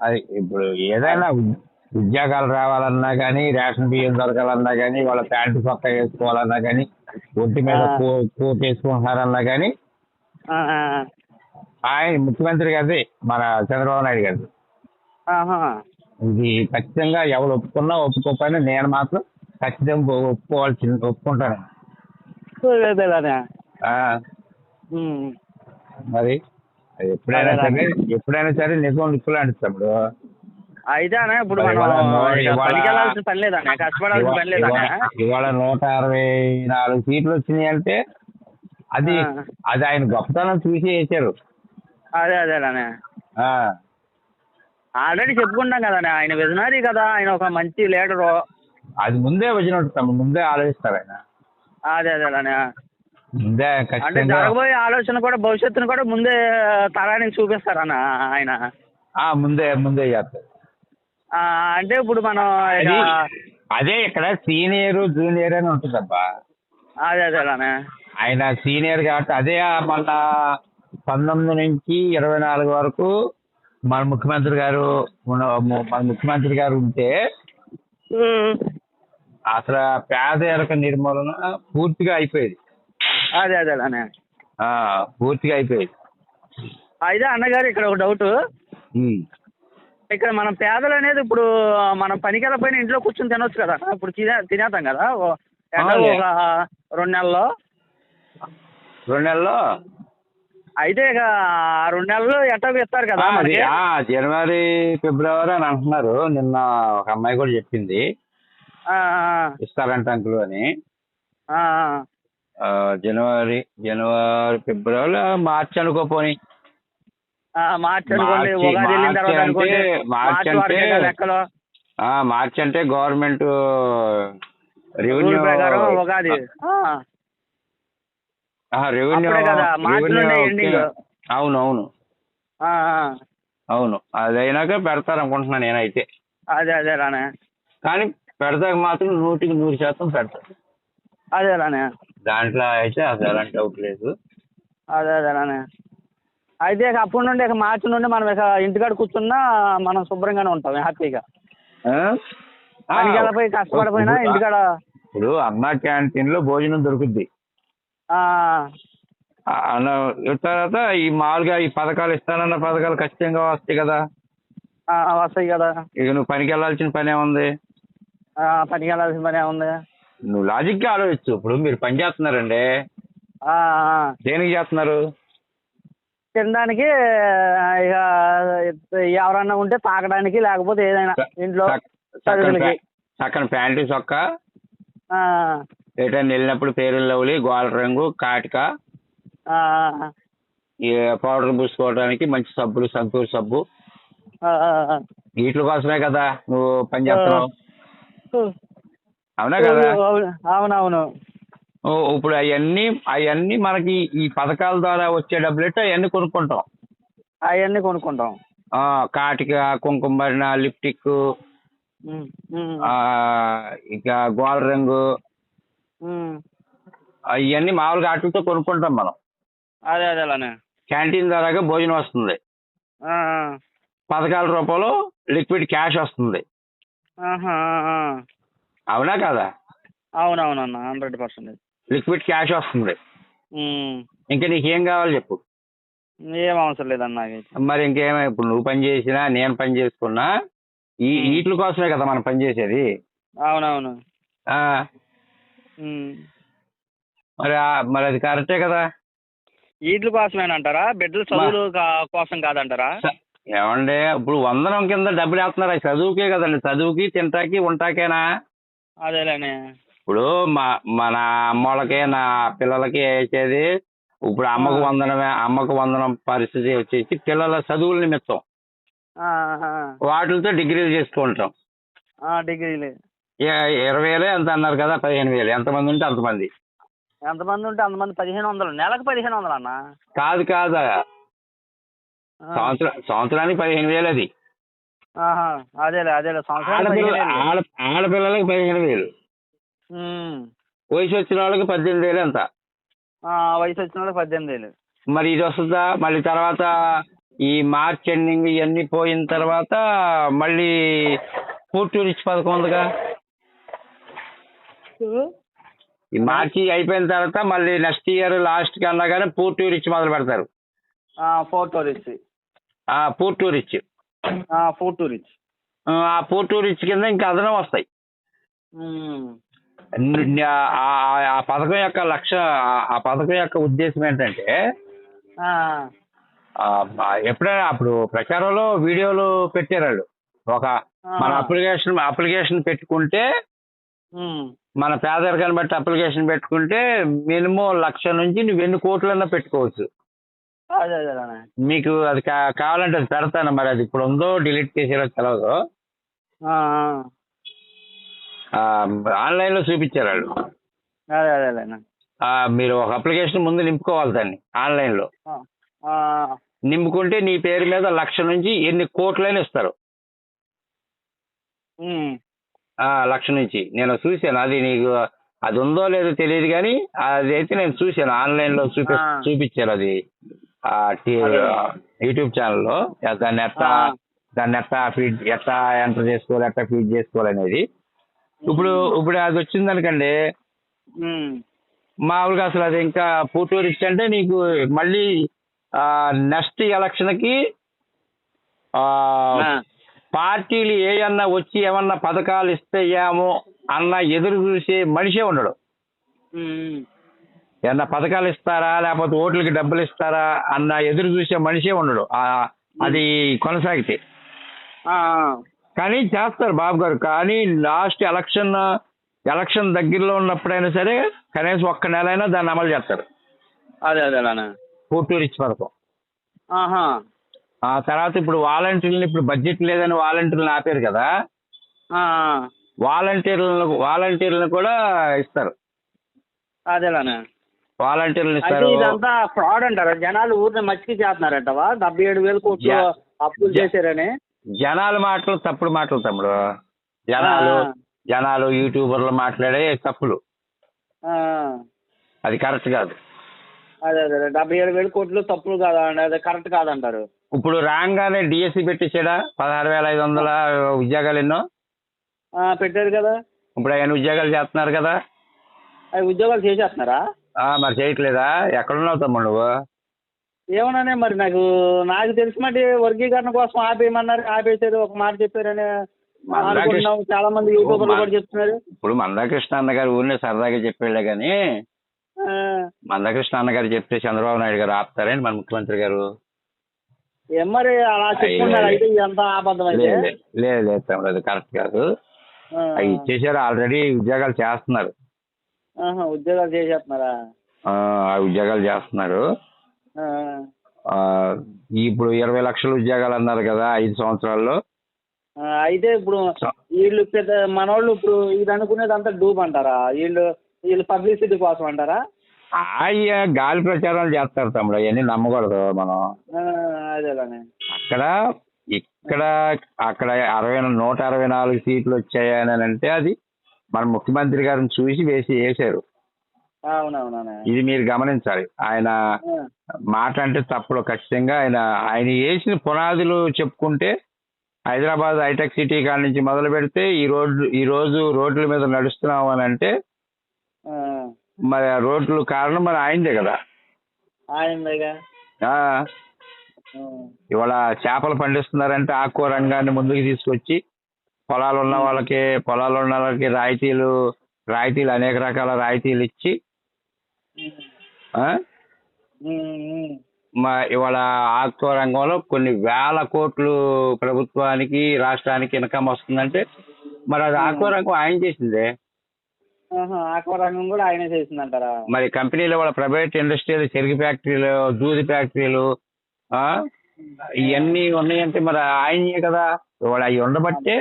అది ఇప్పుడు ఏదైనా ఉద్యోగాలు రావాలన్నా కానీ రేషన్ బియ్యం దొరకాలన్నా కానీ వాళ్ళ ప్యాంటు చొక్క వేసుకోవాలన్నా కానీ ఒంటి మీద కోట్ వేసుకుంటున్నారన్నా కానీ ఆయన ముఖ్యమంత్రి గారిది మన చంద్రబాబు నాయుడు గారిది. ఆహా. ఇది ఖచ్చితంగా ఎవరు ఒప్పుకున్నా ఒప్పుకోకపోయినా నేను మాత్రం ఖచ్చితంగా ఒప్పుకోవాల్సి ఒప్పుకుంటాను. మరి ఎప్పుడైనా అదే, సరే ఎప్పుడైనా సరే నిజం నిప్పులాంటి తమ్ముడు. అయితే అన్న ఇప్పుడు మనం ఇవాళ పని లేదన్న కష్టపడాల్సిన పని లేదన్న. నూట అరవై నాలుగు సీట్లు వచ్చినాయి అంటే అది. అది ఆయన గొప్పతనం చూసి వేసారు అదే అదేలానే ఆ, ఆల్రెడీ చెప్పుకుంటాం కదనే ఆయన విజనరీ కదా ఆయన ఒక మంచి లీడరు. అది ముందే వచ్చినట్టు తమ్ముడు ముందే ఆలోచిస్తారు ఆయన. అదే అదేలానే ముందే అంటే ఖచ్చితంగా. జరగబోయే ఆలోచన కూడా భవిష్యత్తును కూడా ముందే తరానికి చూపిస్తారన్న ఆయన. ఆ, ముందే ముందే చేస్తారు. ఆ, అంటే ఇప్పుడు మనం ఇక అది అదే ఇక్కడ సీనియర్ జూనియర్ అని ఉంటుందబ్బా. అదే అదేలానే ఆయన సీనియర్ కాబట్టి అదే మన పంతొమ్మిది నుంచి ఇరవై నాలుగు వరకు మన ముఖ్యమంత్రి గారు మన మన ముఖ్యమంత్రి గారు ఉంటే అసలు పేదరిక నిర్మూలన పూర్తిగా అయిపోయేది. అదే అదేలానే ఆ, పూర్తిగా అయిపోయేది అయితే అన్నగారు ఇక్కడ ఒక డౌట్. ఇక్కడ మనం పేదలు అనేది ఇప్పుడు మనం పనికి వెళ్ళకపోయినా ఇంట్లో కూర్చొని తినొచ్చు కదా. ఇప్పుడు తినే తినేస్తాం కదా. ఒక రెండు నెలల్లో. రెండు నెలల్లో? అయితే ఇక ఆ రెండు నెలలు ఎట్టా ఇస్తారు కదా అది, జనవరి ఫిబ్రవరి అని అంటున్నారు. నిన్న ఒక అమ్మాయి కూడా చెప్పింది. ఆ, ఇస్తారంట అంకులు అని. జనవరి జనవరి ఫిబ్రవరి మార్చి అనుకోపోని. ఆ, మార్చి అనుకోండి మార్చి- ఉగాది వెళ్ళిన మార్చి తర్వాత అంటే- అనుకోండి మార్చి మార్చి అంటే- కదా లెక్కలు. ఆ, మార్చి అంటే గవర్నమెంట్ రెవెన్యూ ప్రకారం ఉగాది. రెవెన్యూ. అవును అవును అవును అది అయినాక పెడతారు అనుకుంటున్నాను నేనైతే. అదే అదే రానే. కానీ పెడతాక మాత్రం నూటికి నూరు శాతం పెడతారు. అదే రానే. దాంట్లో అయితే అసలు ఎలాంటి డౌట్ లేదు. అదే అదే రానే అయితే ఇక అప్పటి నుండి ఇక మార్చి నుండి మనం ఇక ఇంటికాడ కూర్చున్నా మనం శుభ్రంగానే ఉంటాం హ్యాపీగా. ఆ? ఆ, పనికి వెళ్ళపోయి కష్టపడిపోయినా ఇంటికాడ ఇప్పుడు అన్న క్యాంటీన్లో భోజనం దొరుకుద్ది. తర్వాత ఈ మామూలుగా ఈ పథకాలు ఇస్తానన్న పథకాలు ఖచ్చితంగా వస్తాయి కదా. ఆ, వస్తాయి కదా. ఇక నువ్వు పనికి వెళ్ళాల్సిన పని ఏముంది ఆ, పనికి వెళ్ళాల్సిన పని ఏముంది నువ్వు లాజిక్గా ఆలోచించు. ఇప్పుడు మీరు పని చేస్తున్నారండి. దేనికి చేస్తున్నారు? తినడానికి ఇక ఎవరన్నా ఉంటే తాగడానికి లేకపోతే ఏదైనా ఇంట్లో చక్- చక్కని ప్యాంటు చొక్క. ఎటైనా వెళ్ళినప్పుడు పేరు లవ్లీ గోల రంగు కాటిక. ఆ, ఈ పౌడర్ పూసుకోవడానికి మంచి సబ్బులు సంతూర్ సబ్బు. వీటి కోసమే కదా నువ్వు పని చేస్తున్నావు. అవునా కదా? అవును అవునవును. ఓ, ఇప్పుడు అవన్నీ అవన్నీ మనకి ఈ పథకాల ద్వారా వచ్చే డబ్బులెట్టు అవన్నీ కొనుక్కుంటాం. అవన్నీ కొనుక్కుంటాం. కాటిక కుంకుమ భరణ లిప్టిక్ ఇక గోల రంగు. అవన్నీ మామూలుగా వాటితో కొనుక్కుంటాం మనం. అదే అదే అలానే. క్యాంటీన్ ద్వారాగా భోజనం వస్తుంది. పథకాల రూపంలో లిక్విడ్ క్యాష్ వస్తుంది. అవునా కదా? అవునవునన్న హండ్రెడ్ పర్సెంట్ లిక్విడ్ క్యాష్ వస్తుంది. ఇంకా నీకేం కావాలి చెప్పు. ఏం అవసరం లేదన్న మరి ఇంకేమో ఇప్పుడు నువ్వు పని చేసినా నేను పని చేసుకున్నా ఈ. వీటి కోసమే కదా మనం పని చేసేది. అవునవును. మరి మరి అది కరెక్టే కదా? వీటి కోసమేనంటారా బిడ్డల చదువులు కోసం కాదంటారా? ఏమండి ఇప్పుడు వందనం కింద డబ్బులు వేస్తున్నారు? చదువుకే కదండి చదువుకి తింటాకి ఉంటాకేనా? అదేలేనే. ఇప్పుడు మా మన అమ్మోళ్ళకి నా పిల్లలకి వేసేది ఇప్పుడు అమ్మకు. వందనమే అమ్మకు వందనం పరిస్థితి వచ్చేసి పిల్లల చదువుల నిమిత్తం. వాటితో డిగ్రీలు చేసుకుంటాం ఆ, డిగ్రీలు. ఇరవై వేలే ఎంత అన్నారు కదా పదిహేను వేలు. ఎంతమంది ఉంటే అంతమంది ఎంతమంది ఉంటే అంతమంది పదిహేను వందలు. నెలకు పదిహేను వందలు అన్న కాదు. కాదు. సంవత్సరం సంవత్సరానికి పదిహేను వేలు అది. అదేలే అదేలే. ఆడ ఆడపిల్లలకి పదిహేను వేలు. ఉమ్. వయసు వచ్చిన వాళ్ళకి పద్దెనిమిది వేలు ఎంత ఆ, వయసు వచ్చిన వాళ్ళకి పద్దెనిమిది వేలు. మరి ఇది వస్తుందా? మళ్ళీ తర్వాత ఈ మార్చ్ ఎండింగ్ ఇవన్నీ పోయిన తర్వాత మళ్ళీ పూర్తి రిచ్ పథకం ఉందిగా? ఈ మార్చి అయిపోయిన తర్వాత మళ్ళీ నెక్స్ట్ ఇయర్ లాస్ట్కి అన్నా కానీ పూర్తి రిచ్ మొదలు పెడతారు. టూరిస్ట్ పూర్తి రిచ్ ఫోర్ టూరిస్ట్ ఆ పూర్తి రిచ్ కింద ఇంకా అదనం వస్తాయి. ఆ- పథకం యొక్క లక్ష్య ఆ- పథకం యొక్క ఉద్దేశం ఏంటంటే ఎప్పుడైనా అప్పుడు ప్రచారంలో వీడియోలు పెట్టారు వాళ్ళు ఒక మన అప్లికేషన్ అప్లికేషన్ పెట్టుకుంటే మన పేదరికాన్ని బట్టి అప్లికేషన్ పెట్టుకుంటే మినిమం లక్ష నుంచి నువ్వు ఎన్ని కోట్లన్నా పెట్టుకోవచ్చు. అదే అదే అదే మీకు అది కా- కావాలంటే అది పెడతాను మరి అది ఇప్పుడు ఉందో డిలీట్ చేసారో తెలియదు ఆన్లైన్లో చూపించారు వాళ్ళు. అదే అదే అదేనా ఆ, మీరు ఒక అప్లికేషన్ ముందు నింపుకోవాలి దాన్ని ఆన్లైన్లో నింపుకుంటే నీ పేరు మీద లక్ష నుంచి ఎన్ని కోట్లైనా ఇస్తారు. ఆ లక్ష నుంచి. నేను చూశాను అది నీకు అది ఉందో లేదో తెలియదు కానీ అది అయితే నేను చూశాను ఆన్లైన్లో చూపి ఆ. చూపించారు అదే. యూట్యూబ్ ఛానల్లో దాన్ని ఎట్లా దాన్ని ఎట్లా ఫీడ్ ఎట్లా ఎంటర్ చేసుకోవాలి ఎట్లా ఫీడ్ చేసుకోవాలి అనేది. ఇప్పుడు ఇప్పుడు అది వచ్చింది అనుకండి. మామూలుగా అసలు అది ఇంకా పూర్తి అంటే నీకు మళ్ళీ నెక్స్ట్ ఎలక్షన్కి ఆ, పార్టీలు ఏమన్నా వచ్చి ఏమన్నా పథకాలు ఇస్తాయేమో అన్న ఎదురు చూసే మనిషే ఉండడు. ఏమన్నా పథకాలు ఇస్తారా? లేకపోతే ఓట్లకి డబ్బులు ఇస్తారా? అన్న ఎదురు చూసే మనిషే ఉండడు. అది కొనసాగితే. కానీ చేస్తారు బాబు గారు. కానీ లాస్ట్ ఎలక్షన్ ఎలక్షన్ దగ్గరలో ఉన్నప్పుడైనా సరే కనీసం ఒక్క నెల అయినా దాన్ని అమలు చేస్తారు. అదే అదే పూర్తి రిచ్ పథకం. ఆహా. ఆ తర్వాత ఇప్పుడు వాలంటీర్లను ఇప్పుడు బడ్జెట్ లేదని వాలంటీర్లను ఆపారు కదా? వాలంటీర్లను వాలంటీర్లను కూడా ఇస్తారు. అదేలానే వాలంటీర్లు ఇస్తారు ఇదంతా ఫ్రాడ్ అంటారా? జనాలు ఊరిని మచ్చికి చేస్తున్నారంటవా? డెబ్బై ఏడు వేలు కోట్లు అప్పులు చేశారని? జనాల మాటలు తప్పుడు మాటలు తమ్ముడు. జనాలు. జనాలు యూట్యూబర్లు మాట్లాడే తప్పులు. ఆ, అది కరెక్ట్ కాదు. అదే అదే. డెబ్బై ఏడు వేలు కోట్లు తప్పులు కాదా అదే కరెక్ట్ కాదంటారు. ఇప్పుడు రాగానే డిఎస్సి పెట్టించాడా పదహారు వేల ఐదు వందల ఉద్యోగాలు ఎన్నో? ఆ, పెట్టారు కదా. ఇప్పుడు ఆయన ఉద్యోగాలు చేస్తున్నారు కదా. అవి ఉద్యోగాలు చేసేస్తున్నారా? మరి చేయట్లేదా? ఎక్కడున్నావు తమ్ముడు నువ్వు? ఏమన్నానే మరి నాకు నాకు తెలిసి మట్టి వర్గీకరణ కోసం ఆపేయమన్నారు ఆపేసారు ఒక మాట చెప్పారని అనుకుంటున్నాం చాలా మంది యూట్యూబర్లు కూడా చెప్తున్నారు. ఇప్పుడు మందాకృష్ణ అన్న గారు ఊరినే సరదాగా చెప్పేళ్ళే కానీ మందాకృష్ణ అన్న గారు చెప్తే చంద్రబాబు నాయుడు గారు ఆపుతారని మన ముఖ్యమంత్రి గారు? మరి అలా చెప్తున్నారు అయితే ఇదంతా అబద్ధం అయితే? లేదు లేదు, తమ్ముడు అది కరెక్ట్ కాదు. అవి ఇచ్చేసారు ఆల్రెడీ ఉద్యోగాలు చేస్తున్నారు. ఉద్యోగాలు చేసేస్తున్నారా? ఆ ఉద్యోగాలు చేస్తున్నారు. ఇప్పుడు ఇరవై లక్షల ఉద్యోగాలు అన్నారు కదా ఐదు సంవత్సరాల్లో. అయితే ఇప్పుడు వీళ్ళు పెద్ద మనోళ్ళు ఇప్పుడు ఇది అనుకునేది అంతా డూబ్ అంటారా? వీళ్ళు వీళ్ళు పబ్లిసిటీ కోసం అంటారా? అయ్య గాలి ప్రచారాలు చేస్తారు తమ్ముడు అవన్నీ నమ్మకూడదు మనం. అదేలానే అక్కడ ఇక్కడ అక్కడ అరవై నూట అరవై నాలుగు సీట్లు వచ్చాయని అంటే అది మన ముఖ్యమంత్రి గారిని చూసి వేసి వేశారు. ఇది మీరు గమనించాలి. ఆయన మాట అంటే తప్పుడు ఖచ్చితంగా ఆయన ఆయన వేసిన పునాదులు చెప్పుకుంటే హైదరాబాద్ హైటెక్ సిటీ కాడ నుంచి మొదలు పెడితే ఈ రోడ్లు ఈ రోజు రోడ్ల మీద నడుస్తున్నాం అని అంటే మరి ఆ రోడ్లు కారణం మరి ఆయనదే కదా. ఇవాళ చేపలు పండిస్తున్నారంటే ఆకుకూర రంగాన్ని ముందుకు తీసుకొచ్చి పొలాలు ఉన్న వాళ్ళకి పొలాలు ఉన్న వాళ్ళకి రాయితీలు రాయితీలు అనేక రకాల రాయితీలు ఇచ్చి. మా ఇవాళ ఆక్వా రంగంలో కొన్ని వేల కోట్లు ప్రభుత్వానికి రాష్ట్రానికి ఇన్కమ్ వస్తుందంటే మరి అది ఆక్వా రంగం ఆయన చేసిందే? ఆక్వా రంగం కూడా ఆయనే చేసిందంటారా? మరి కంపెనీలు వాళ్ళ ప్రైవేట్ ఇండస్ట్రీలు చెరుకు ఫ్యాక్టరీలు దూది ఫ్యాక్టరీలు ఆ, ఇవన్నీ ఉన్నాయంటే మరి ఆయనే కదా? ఇవాళ అవి ఉండబట్టే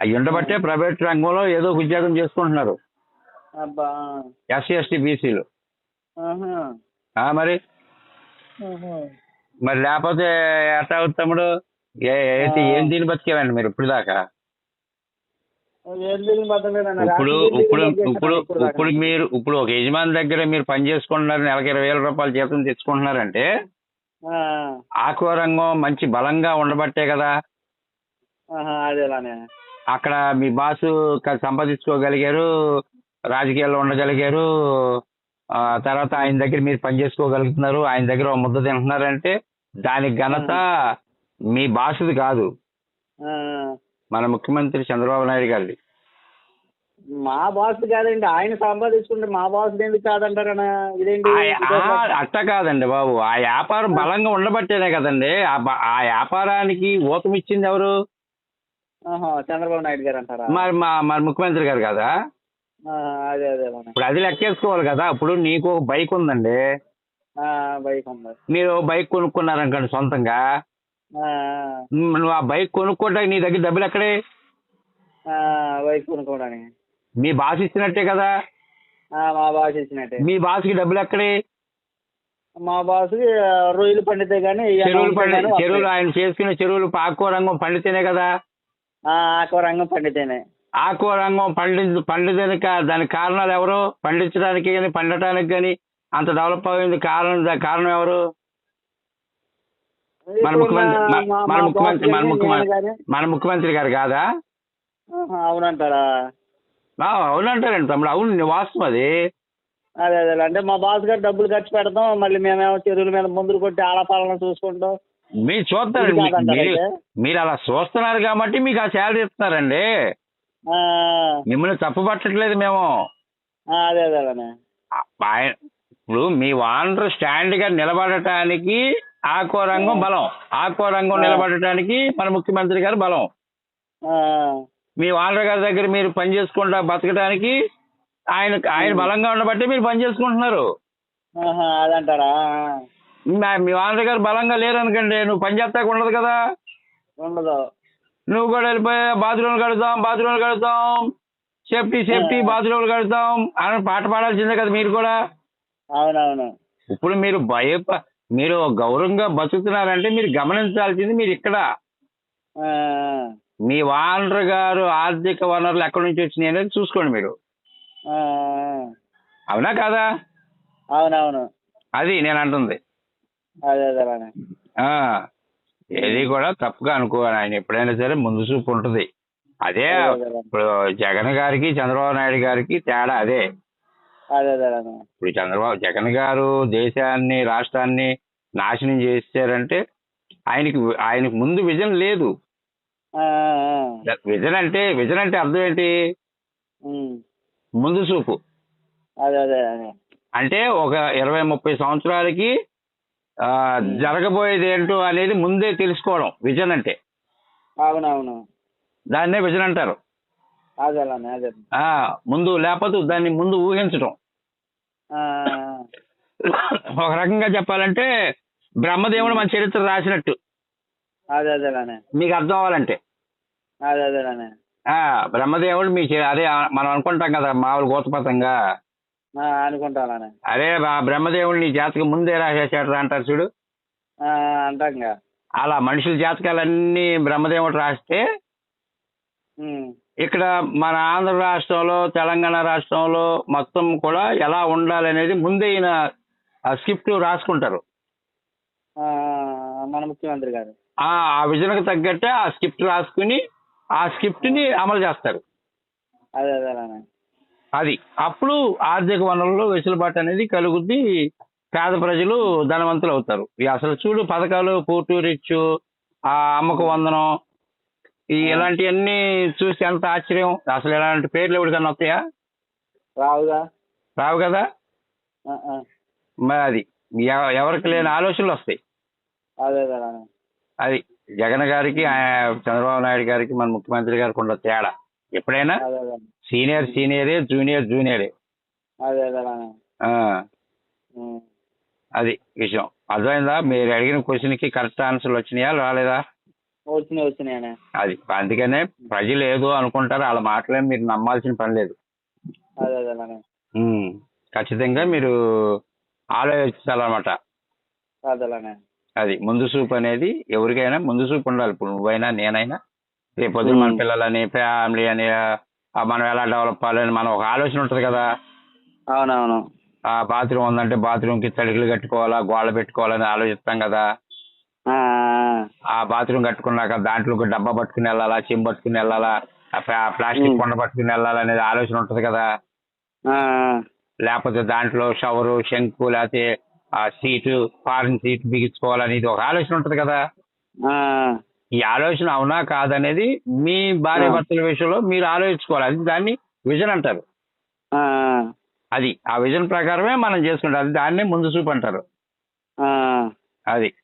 అవి ఉండబట్టే ప్రైవేట్ రంగంలో ఏదో ఉద్యోగం చేసుకుంటున్నారు. ఎస్సీ ఎస్టీ బీసీలు. మరి. మరి లేకపోతే ఎట్లా తమ్ముడు? ఏ- ఏంటి ఏం దీని బతికేవండి మీరు ఇప్పుడు దాకా. ఇప్పుడు ఇప్పుడు ఇప్పుడు ఇప్పుడు మీరు ఇప్పుడు ఒక యజమాని దగ్గర మీరు పని చేసుకుంటున్నారు నెలకి ఇరవై వేల రూపాయల జీతం తెచ్చుకుంటున్నారంటే ఆక్వా రంగం మంచి బలంగా ఉండబట్టే కదా? అక్కడ మీ బాసు సంపాదించుకోగలిగారు రాజకీయాల్లో ఉండగలిగారు ఆ తర్వాత ఆయన దగ్గర మీరు పని చేసుకోగలుగుతున్నారు ఆయన దగ్గర ముద్ద తింటున్నారంటే దానికి ఘనత మీ బాసుది కాదు. మన ముఖ్యమంత్రి చంద్రబాబు నాయుడు గారిది. మా బాస్ కాదండి ఆయన సంపాదించుకుంటే మా బాస్ ఎందుకు కాదంటారనా ఇదేంటి? అట్ట కాదండి బాబు. ఆ వ్యాపారం బలంగా ఉండబట్టేనే కదండి. ఆ వ్యాపారానికి ఊతం ఇచ్చింది ఎవరు? చంద్రబాబు నాయుడు గారు అంటారా? మరి మా మన ముఖ్యమంత్రి గారు కదా? అదే అదేలానే ఇప్పుడు అది లెక్కేసుకోవాలి కదా ఇప్పుడు నీకు ఒక బైక్ ఉందండి. ఆ, బైక్ ఉంది. మీరు బైక్ కొనుక్కున్నారనుకోండి సొంతంగా. నువ్వు ఆ బైక్ కొనుక్కోవడానికి నీ దగ్గర డబ్బులు ఎక్కడే? ఆ, బైక్ కొనుక్కోవడానికి. మీ బాస్ ఇచ్చినట్టే కదా? మా బాస్ ఇచ్చినట్టే. మీ బాస్కి డబ్బులు ఎక్కడే? మా బాస్కి రొయ్యలు పండితే కానీ చెరువులు పండి చెరువులు ఆయన చేసుకునే చెరువులు ఆకుకూర రంగం పండితేనే కదా? ఆకువ రంగం పండితేనే. ఆకుకూర రంగం పండి పండితేనే కా- దానికి కారణాలు ఎవరు? పండించడానికి కానీ పండటానికి కానీ అంత డెవలప్ అయింది కారణం కారణం ఎవరు? మన ముఖ్యమంత్రి మన- ముఖ్యమంత్రి మన ముఖ్యమంత్రి మన ముఖ్యమంత్రి గారు కాదా? అవునంటారా? అవునంటారండి తమ్ముడు. అవును వాస్తవం అది. అదే అదే అంటే మా బాస్ గారు డబ్బులు ఖర్చు పెడతాం మళ్ళీ మేమేమో చెరువుల మీద ముందులు కొట్టి ఆడపాలన చూసుకుంటాం. మీరు కాదంటారా మీరు అలా చూస్తున్నారు కాబట్టి మీకు ఆ శాలరీ ఇస్తున్నారండి. మిమ్మల్ని మేము. అదే అదే అలానే ఆ- ఆయన ఇప్పుడు మీ వానర్ స్టాండ్గా నిలబడటానికి ఆకో రంగం బలం. ఆకో రంగం. నిలబడటానికి మన ముఖ్యమంత్రి గారు బలం. మీ వానర్ గారి దగ్గర మీరు పని చేసుకుంటా బతకడానికి ఆయన ఆయన బలంగా ఉండబట్టి మీరు పని చేసుకుంటున్నారు. అదంటారా? మా- వానర్ గారు బలంగా లేరు అనుకోండి నువ్వు పని చేస్తాక ఉండదు కదా. ఉండదు. నువ్వు కూడా వెళ్ళిపోయి బాత్రూమ్లు కడతాం బాత్రూమ్లు కడతాం సేఫ్టీ సేఫ్టీ ఆ. బాత్రూమ్లు కడతాం అని పాట పాడాల్సిందే కదా మీరు కూడా. అవునవును. ఇప్పుడు మీరు భయప మీరు గౌరవంగా బతుకుతున్నారంటే మీరు గమనించాల్సింది మీరు ఇక్కడ. మీ వానర్ గారు ఆర్థిక వనరులు ఎక్కడి నుంచి వచ్చినాయి అనేది చూసుకోండి మీరు. అవునా కాదా? అవునవును. అది నేను అంటుంది. ఏది కూడా తప్పుగా అనుకోవాలి ఆయన ఎప్పుడైనా సరే ముందు చూపు ఉంటుంది. అదే. ఇప్పుడు జగన్ గారికి చంద్రబాబు నాయుడు గారికి తేడా అదే. ఇప్పుడు చంద్రబాబు జగన్ గారు దేశాన్ని రాష్ట్రాన్ని నాశనం చేశారంటే ఆయనకి ఆయనకి ముందు విజన్ లేదు. విజన్ అంటే విజన్ అంటే అర్థం ఏంటి. ముందు చూపు. అంటే ఒక ఇరవై ముప్పై సంవత్సరాలకి జరగబోయేది ఏంటో అనేది ముందే తెలుసుకోవడం విజన్ అంటే. అవునవును. దాన్నే విజన్ అంటారు. ముందు లేకపోతే దాన్ని ముందు ఊహించడం ఆ, ఒక రకంగా చెప్పాలంటే బ్రహ్మదేవుడు మన చరిత్ర రాసినట్టు. మీకు అర్థం అవ్వాలంటే. బ్రహ్మదేవుడు మీ అదే మనం అనుకుంటాం కదా మామూలు గోతపతంగా ఆ, అనుకుంటా అలానే అదే బ్రహ్మదేవుడు నీ జాతకం ముందే రాసేసాడు అంటారు చూడు. అంటాంగా అలా మనుషుల జాతకాలన్నీ బ్రహ్మదేవుడు రాస్తే. ఇక్కడ మన ఆంధ్ర రాష్ట్రంలో తెలంగాణ రాష్ట్రంలో మొత్తం కూడా ఎలా ఉండాలనేది ముందే ఈయన స్క్రిప్ట్ రాసుకుంటారు. ఆ, మన ముఖ్యమంత్రి గారు. ఆ ఆ విజన్కి తగ్గట్టే ఆ స్క్రిప్ట్ రాసుకుని ఆ స్క్రిప్ట్ని అమలు చేస్తారు. అదే అదే అది. అప్పుడు ఆర్థిక వనరులు వెసులుబాటు అనేది కలుగుద్ది. పేద ప్రజలు ధనవంతులు అవుతారు. అసలు చూడు పథకాలు పూర్టు రిచ్ ఆ అమ్మక వందనం ఈ ఇలాంటివన్నీ చూసి ఎంత ఆశ్చర్యం. అసలు ఇలాంటి పేర్లు ఎవరికన్నా వస్తాయా? రావుగా. రావు కదా. మరి అది. ఎవ- ఎవరికి లేని ఆలోచనలు వస్తాయి. అదే జగన్ గారికి చంద్రబాబు నాయుడు గారికి మన ముఖ్యమంత్రి గారికి ఉన్న తేడా. ఎప్పుడైనా? సీనియర్ సీనియరే జూనియర్ జూనియరే. అదే విషయం. అర్థమైందా? మీరు అడిగిన క్వశ్చన్కి కరెక్ట్ ఆన్సర్లు వచ్చినాయా రాలేదా? వచ్చినాయి అది. అందుకనే ప్రజలు ఏదో అనుకుంటారు వాళ్ళ మాటలే మీరు నమ్మాల్సిన పని లేదు. ఖచ్చితంగా మీరు ఆలోచించాలన్నమాట. అదే ముందు చూపు అనేది ఎవరికైనా ముందు చూపు ఉండాలి. ఇప్పుడు నువ్వైనా నేనైనా. రేపు పొద్దున మన. పిల్లలని ఫ్యామిలీ అని మనం ఎలా డెవలప్ అవ్వాలని మనం ఒక ఆలోచన ఉంటుంది కదా. అవునవును. ఆ బాత్రూమ్ ఉందంటే బాత్రూమ్కి తడికలు కట్టుకోవాలా గోడ పెట్టుకోవాలని ఆలోచిస్తాం కదా. ఆ, ఆ బాత్రూమ్ కట్టుకున్నాక దాంట్లో ఒక డబ్బా పట్టుకుని వెళ్ళాలా చెంబు పట్టుకుని వెళ్ళాలా ప్లాస్టిక్. కొండ పట్టుకుని వెళ్ళాలా అనేది ఆలోచన ఉంటుంది కదా. లేకపోతే దాంట్లో షవరు శంకు లేకపోతే ఆ సీటు ఫారిన్ సీట్ బిగించుకోవాలనేది ఒక ఆలోచన ఉంటుంది కదా. ఈ ఆలోచన అవునా కాదనేది మీ భార్య. భర్తల విషయంలో మీరు ఆలోచించుకోవాలి. అది దాన్ని విజన్ అంటారు. ఆ, అది ఆ విజన్ ప్రకారమే మనం చేసుకుంటాం. అది దాన్నే ముందు చూపు అంటారు. ఆ, అది.